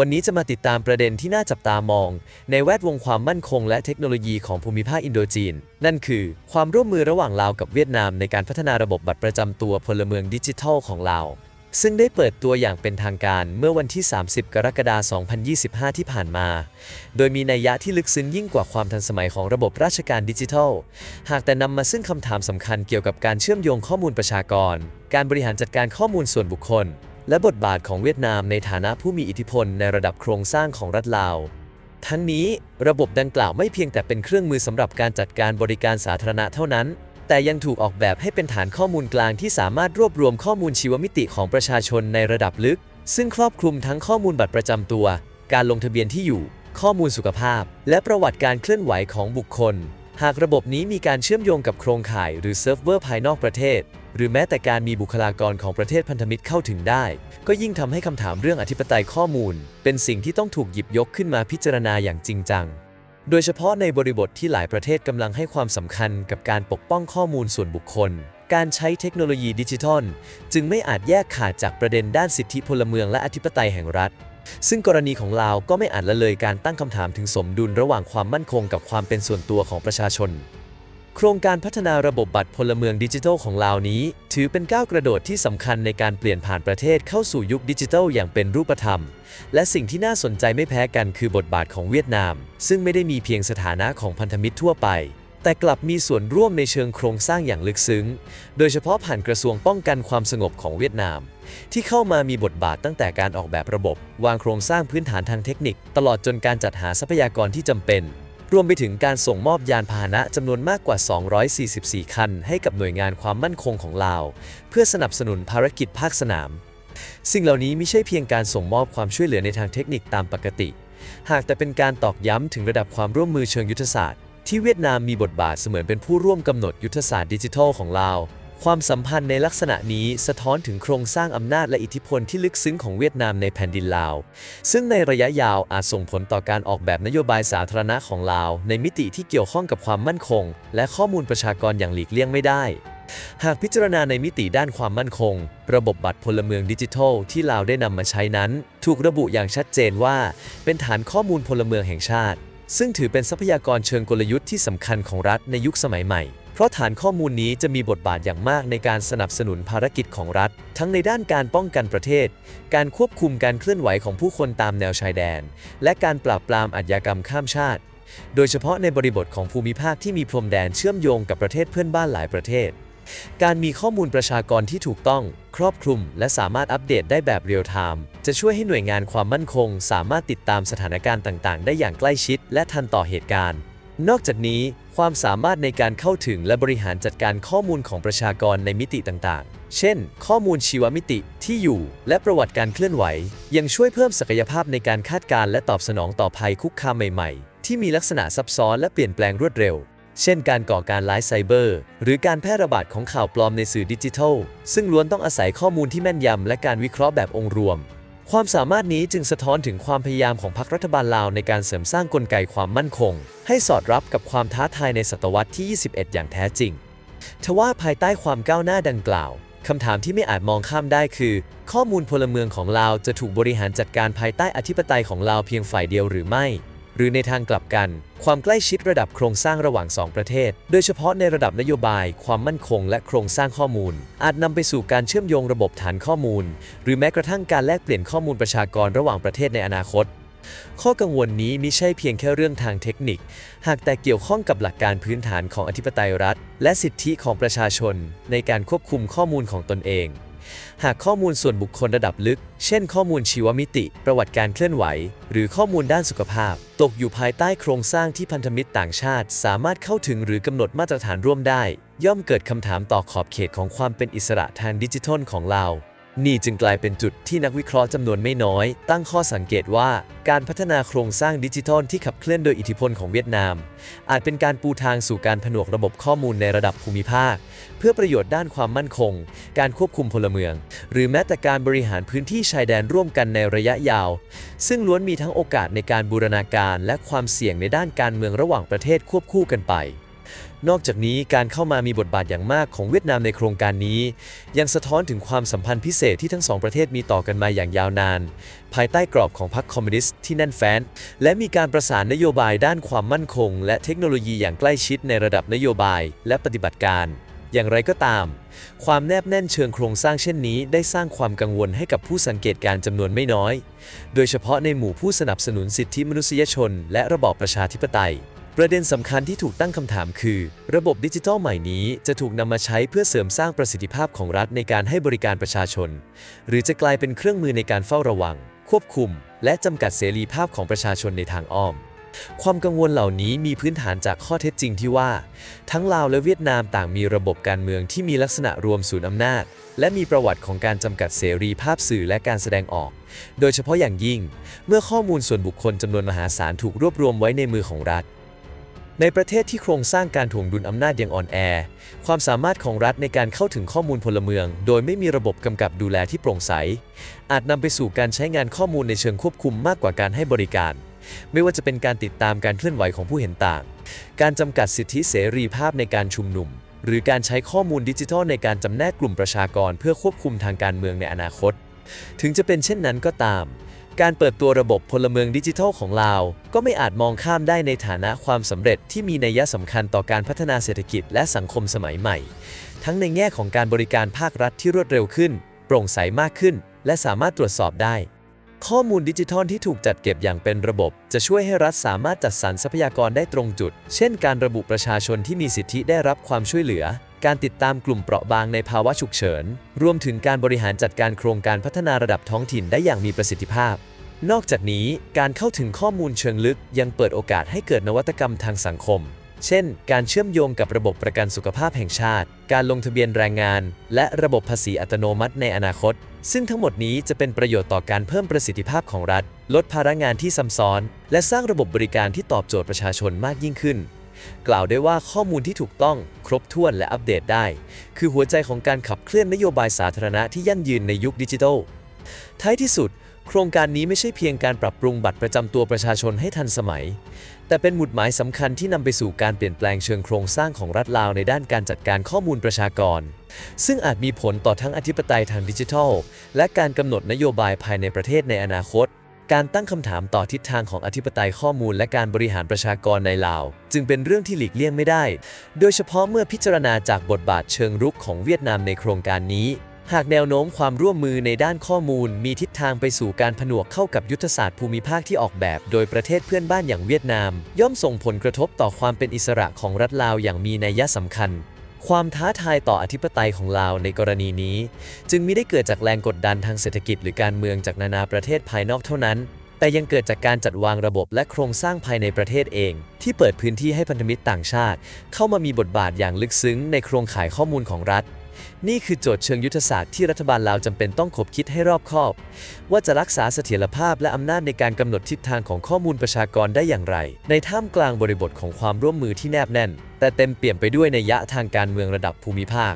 วันนี้จะมาติดตามประเด็นที่น่าจับตามอง ในแวดวงความมั่นคงและเทคโนโลยีของภูมิภาคอินโดจีน นั่นคือ ความร่วมมือระหว่างลาวกับเวียดนามในการพัฒนาระบบบัตรประจำตัวพลเมืองดิจิทัลของลาว ซึ่งได้เปิดตัวอย่างเป็นทางการเมื่อวันที่ 30 กรกฎาคม 2025 ที่ผ่านมา โดยมีนัยยะที่ลึกซึ้งยิ่งกว่าความทันสมัยของระบบราชการดิจิทัล หากแต่นำมาซึ่งคำถามสำคัญเกี่ยวกับการเชื่อมโยงข้อมูลประชากร การบริหารจัดการข้อมูลส่วนบุคคล และบทบาทของเวียดนามในฐานะผู้มีอิทธิพลในระดับโครงสร้างของรัฐลาว ทั้งนี้ระบบดังกล่าวไม่เพียงแต่เป็นเครื่องมือสำหรับการจัดการบริการสาธารณะเท่านั้น แต่ยังถูกออกแบบให้เป็นฐานข้อมูลกลางที่สามารถรวบรวมข้อมูลชีวมิติของประชาชนในระดับลึก ซึ่งครอบคลุมทั้งข้อมูลบัตรประจำตัว การลงทะเบียนที่อยู่ ข้อมูลสุขภาพ และประวัติการเคลื่อนไหวของบุคคล หากระบบนี้มีการเชื่อมโยงกับโครงข่าย หรือเซิร์ฟเวอร์ภายนอกประเทศ หรือแม้แต่การมีบุคลากรของประเทศพันธมิตรเข้าถึงได้ ก็ยิ่งทำให้คำถามเรื่องอธิปไตยข้อมูล เป็นสิ่งที่ต้องถูกหยิบยกขึ้นมาพิจารณาอย่างจริงจัง โดยเฉพาะในบริบทที่หลายประเทศกำลังให้ความสำคัญกับการปกป้องข้อมูลส่วนบุคคล การใช้เทคโนโลยีดิจิทัล จึงไม่อาจแยกขาดจากประเด็นด้านสิทธิพลเมืองและอธิปไตยแห่งรัฐซึ่งกรณีของลาวก็ไม่อาจละเลยการตั้งคำถามถึงสมดุลระหว่างความมั่นคงกับความเป็นส่วนตัวของประชาชน โครงการพัฒนาระบบบัตรพลเมืองดิจิทัลของลาวนี้ ถือเป็นก้าวกระโดดที่สำคัญในการเปลี่ยนผ่านประเทศเข้าสู่ยุคดิจิทัลอย่างเป็นรูปธรรม และสิ่งที่น่าสนใจไม่แพ้กันคือบทบาทของเวียดนาม ซึ่งไม่ได้มีเพียงสถานะของพันธมิตรทั่วไป แต่กลับมีส่วนร่วมในเชิงโครงสร้างอย่างลึกซึ้ง โดยเฉพาะผ่านกระทรวงป้องกันความสงบของเวียดนาม ที่เข้ามามีบทบาทตั้งแต่การออกแบบระบบ วางโครงสร้างพื้นฐานทางเทคนิค ตลอดจนการจัดหาทรัพยากรที่จำเป็น รวมไปถึงการส่งมอบยานพาหนะจำนวนมากกว่า 244 คัน ให้กับหน่วยงานความมั่นคงของลาว เพื่อสนับสนุนภารกิจภาคสนาม สิ่งเหล่านี้ไม่ใช่เพียงการส่งมอบความช่วยเหลือในทางเทคนิคตามปกติ หากแต่เป็นการตอกย้ำถึงระดับความร่วมมือเชิงยุทธศาสตร์ ที่เวียดนามมีบทบาทเสมือนเป็นผู้ร่วมกำหนดยุทธศาสตร์ดิจิทัลของลาว ความสัมพันธ์ในลักษณะนี้สะท้อนถึงโครงสร้างอำนาจและอิทธิพลที่ลึกซึ้งของเวียดนามในแผ่นดินลาว ซึ่งในระยะยาวอาจส่งผลต่อการออกแบบนโยบายสาธารณะของลาว ในมิติที่เกี่ยวข้องกับความมั่นคง และข้อมูลประชากรอย่างหลีกเลี่ยงไม่ได้ หากพิจารณาในมิติด้านความมั่นคง ระบบบัตรพลเมืองดิจิทัล ที่ลาวได้นำมาใช้นั้น ถูกระบุอย่างชัดเจนว่า เป็นฐานข้อมูลพลเมืองแห่งชาติ ซึ่งถือเป็นทรัพยากรเชิงกลยุทธ์ที่สำคัญของรัฐในยุคสมัยใหม่ เพราะฐานข้อมูลนี้จะมีบทบาทอย่างมากในการสนับสนุนภารกิจของรัฐ ทั้งในด้านการป้องกันประเทศ การควบคุมการเคลื่อนไหวของผู้คนตามแนวชายแดน และการปราบปรามอาชญากรรมข้ามชาติ โดยเฉพาะในบริบทของภูมิภาคที่มีพรมแดนเชื่อมโยงกับประเทศเพื่อนบ้านหลายประเทศ การมีข้อมูลประชากรที่ถูกต้อง ครอบคลุม และสามารถอัปเดตได้แบบเรียลไทม์จะช่วยให้หน่วยงานความมั่นคง สามารถติดตามสถานการณ์ต่าง ๆ ได้อย่างใกล้ชิด และทันต่อเหตุการณ์ นอกจากนี้ ความสามารถในการเข้าถึงและบริหารจัดการข้อมูลของประชากรในมิติต่างๆ เช่น ข้อมูลชีวมิติที่อยู่ และประวัติการเคลื่อนไหว ยังช่วยเพิ่มศักยภาพในการคาดการณ์และตอบสนองต่อภัยคุกคามใหม่ๆ ที่มีลักษณะซับซ้อนและเปลี่ยนแปลงรวดเร็ว เช่น การก่อการร้ายไซเบอร์ หรือการแพร่ระบาดของข่าวปลอมในสื่อดิจิทัล ซึ่งล้วนต้องอาศัยข้อมูลที่แม่นยำและการวิเคราะห์แบบองค์รวม ความสามารถนี้จึงสะท้อนถึงความพยายามของพรรครัฐบาลลาวในการเสริมสร้างกลไกความมั่นคง ให้สอดรับกับความท้าทายในศตวรรษที่ 21 อย่างแท้จริง ทว่าภายใต้ความก้าวหน้าดังกล่าวคำถามที่ไม่อาจมองข้ามได้คือ ข้อมูลพลเมืองของลาวจะถูกบริหารจัดการภายใต้อธิปไตยของลาวเพียงฝ่ายเดียวหรือไม่ หรือในทางกลับกัน ความใกล้ชิดระดับโครงสร้างระหว่างสองประเทศ โดยเฉพาะในระดับนโยบาย ความมั่นคง และโครงสร้างข้อมูล อาจนำไปสู่การเชื่อมโยงระบบฐานข้อมูล หรือแม้กระทั่งการแลกเปลี่ยนข้อมูลประชากรระหว่างประเทศในอนาคต ข้อกังวลนี้มิใช่เพียงแค่เรื่องทางเทคนิค หากแต่เกี่ยวข้องกับหลักการพื้นฐานของอธิปไตยรัฐ และสิทธิของประชาชน ในการควบคุมข้อมูลของตนเอง หากข้อมูลส่วนบุคคลระดับลึก เช่นข้อมูลชีวมิติ ประวัติการเคลื่อนไหว หรือข้อมูลด้านสุขภาพ ตกอยู่ภายใต้โครงสร้างที่พันธมิตรต่างชาติ สามารถเข้าถึงหรือกำหนดมาตรฐานร่วมได้ ย่อมเกิดคำถามต่อขอบเขตของความเป็นอิสระทางดิจิทัลของเรา นี่จึงกลายเป็นจุดที่นักวิเคราะห์จำนวนไม่น้อย ตั้งข้อสังเกตว่าการพัฒนาโครงสร้างดิจิทัลที่ขับเคลื่อนโดยอิทธิพลของเวียดนาม อาจเป็นการปูทางสู่การผนวกระบบข้อมูลในระดับภูมิภาค เพื่อประโยชน์ด้านความมั่นคง การควบคุมพลเมือง หรือแม้แต่การบริหารพื้นที่ชายแดนร่วมกันในระยะยาว ซึ่งล้วนมีทั้งโอกาสในการบูรณาการและความเสี่ยงในด้านการเมืองระหว่างประเทศควบคู่กันไป นอกจากนี้การเข้ามามีบทบาทอย่างมากของเวียดนามในโครงการนี้ ยังสะท้อนถึงความสัมพันธ์พิเศษที่ทั้งสองประเทศมีต่อกันมาอย่างยาวนาน ภายใต้กรอบของพรรคคอมมิวนิสต์ที่แน่นแฟ้น และมีการประสานนโยบายด้านความมั่นคง และเทคโนโลยีอย่างใกล้ชิดในระดับนโยบายและปฏิบัติการอย่างไรก็ตาม ความแนบแน่นเชิงโครงสร้างเช่นนี้ ได้สร้างความกังวลให้กับผู้สังเกตการณ์จำนวนไม่น้อย โดยเฉพาะในหมู่ผู้สนับสนุนสิทธิมนุษยชน และระบอบประชาธิปไตย ประเด็นสำคัญที่ถูกตั้งคำถามคือ ระบบดิจิทัลใหม่นี้จะถูกนำมาใช้เพื่อเสริมสร้างประสิทธิภาพของรัฐในการให้บริการประชาชน หรือจะกลายเป็นเครื่องมือในการเฝ้าระวัง ควบคุม และจำกัดเสรีภาพของประชาชนในทางอ้อม ความกังวลเหล่านี้มีพื้นฐานจากข้อเท็จจริงที่ว่า ทั้งลาวและเวียดนามต่างมีระบบการเมืองที่มีลักษณะรวมศูนย์อำนาจ และมีประวัติของการจำกัดเสรีภาพสื่อและการแสดงออก โดยเฉพาะอย่างยิ่ง เมื่อข้อมูลส่วนบุคคลจำนวนมหาศาลถูกรวบรวมไว้ในมือของรัฐ ในประเทศที่โครงสร้างการถ่วงดุลอำนาจย่างอ่อนแอ ความสามารถของรัฐในการเข้าถึงข้อมูลพลเมือง โดยไม่มีระบบกำกับดูแลที่โปร่งใส อาจนำไปสู่การใช้งานข้อมูลในเชิงควบคุมมากกว่าการให้บริการ ไม่ว่าจะเป็นการติดตามการเคลื่อนไหวของผู้เห็นต่าง การจำกัดสิทธิเสรีภาพในการชุมนุม หรือการใช้ข้อมูลดิจิทัลในการจำแนกกลุ่มประชากร เพื่อควบคุมทางการเมืองในอนาคต ถึงจะเป็นเช่นนั้นก็ตาม การเปิดตัวระบบพลเมืองดิจิทัลของลาว ก็ไม่อาจมองข้ามได้ในฐานะความสำเร็จที่มีนัยสำคัญต่อการพัฒนาเศรษฐกิจและสังคมสมัยใหม่ ทั้งในแง่ของการบริการภาครัฐที่รวดเร็วขึ้น โปร่งใสมากขึ้น และสามารถตรวจสอบได้ ข้อมูลดิจิทัลที่ถูกจัดเก็บอย่างเป็นระบบ จะช่วยให้รัฐสามารถจัดสรรทรัพยากรได้ตรงจุด เช่น การระบุประชาชนที่มีสิทธิได้รับความช่วยเหลือ การติดตามกลุ่มเปราะบางในภาวะฉุกเฉิน รวมถึงการบริหารจัดการโครงการพัฒนาระดับท้องถิ่นได้อย่างมีประสิทธิภาพ นอกจากนี้การเข้าถึงข้อมูลเชิงลึกยังเปิดโอกาสให้เกิดนวัตกรรมทางสังคม เช่น การเชื่อมโยงกับระบบประกันสุขภาพแห่งชาติ การลงทะเบียนแรงงาน และระบบภาษีอัตโนมัติในอนาคต ซึ่งทั้งหมดนี้จะเป็นประโยชน์ต่อการเพิ่มประสิทธิภาพของรัฐ ลดภาระงานที่ซ้ำซ้อน และสร้างระบบบริการที่ตอบโจทย์ประชาชนมากยิ่งขึ้น กล่าวได้ว่าข้อมูลที่ถูกต้องครบถ้วนและอัปเดตได้ คือหัวใจของการขับเคลื่อนนโยบายสาธารณะที่ยั่งยืนในยุคดิจิทัล ท้ายที่สุด โครงการนี้ไม่ใช่เพียงการปรับปรุงบัตรประจำตัวประชาชนให้ทันสมัย แต่เป็นหมุดหมายสำคัญที่นำไปสู่การเปลี่ยนแปลงเชิงโครงสร้างของรัฐลาวในด้านการจัดการข้อมูลประชากร ซึ่งอาจมีผลต่อทั้งอธิปไตยทางดิจิทัล และการกำหนดนโยบายภายในประเทศในอนาคต การตั้งคำถามต่อทิศทางของอธิปไตยข้อมูลและการบริหารประชากรในลาว จึงเป็นเรื่องที่หลีกเลี่ยงไม่ได้ โดยเฉพาะเมื่อพิจารณาจากบทบาทเชิงรุกของเวียดนามในโครงการนี้ หากแนวโน้มความร่วมมือในด้านข้อมูล มีทิศทางไปสู่การผนวกเข้ากับยุทธศาสตร์ภูมิภาคที่ออกแบบ โดยประเทศเพื่อนบ้านอย่างเวียดนาม ย่อมส่งผลกระทบต่อความเป็นอิสระของรัฐลาวอย่างมีนัยสำคัญ ความท้าทายต่ออธิปไตยของลาวในกรณีนี้ จึงไม่ได้เกิดจากแรงกดดันทางเศรษฐกิจหรือการเมืองจากนานาประเทศภายนอกเท่านั้น แต่ยังเกิดจากการจัดวางระบบและโครงสร้างภายในประเทศเอง ที่เปิดพื้นที่ให้พันธมิตรต่างชาติ เข้ามามีบทบาทอย่างลึกซึ้งในโครงข่ายข้อมูลของรัฐ นี่คือโจทย์เชิงยุทธศาสตร์ที่รัฐบาลลาวจำเป็นต้องคบคิดให้รอบคอบ ว่าจะรักษาเสถียรภาพและอำนาจในการกำหนดทิศทางของข้อมูลประชากรได้อย่างไร ในท่ามกลางบริบทของความร่วมมือที่แนบแน่น แต่เต็มเปี่ยมไปด้วยนัยยะทางการเมืองระดับภูมิภาค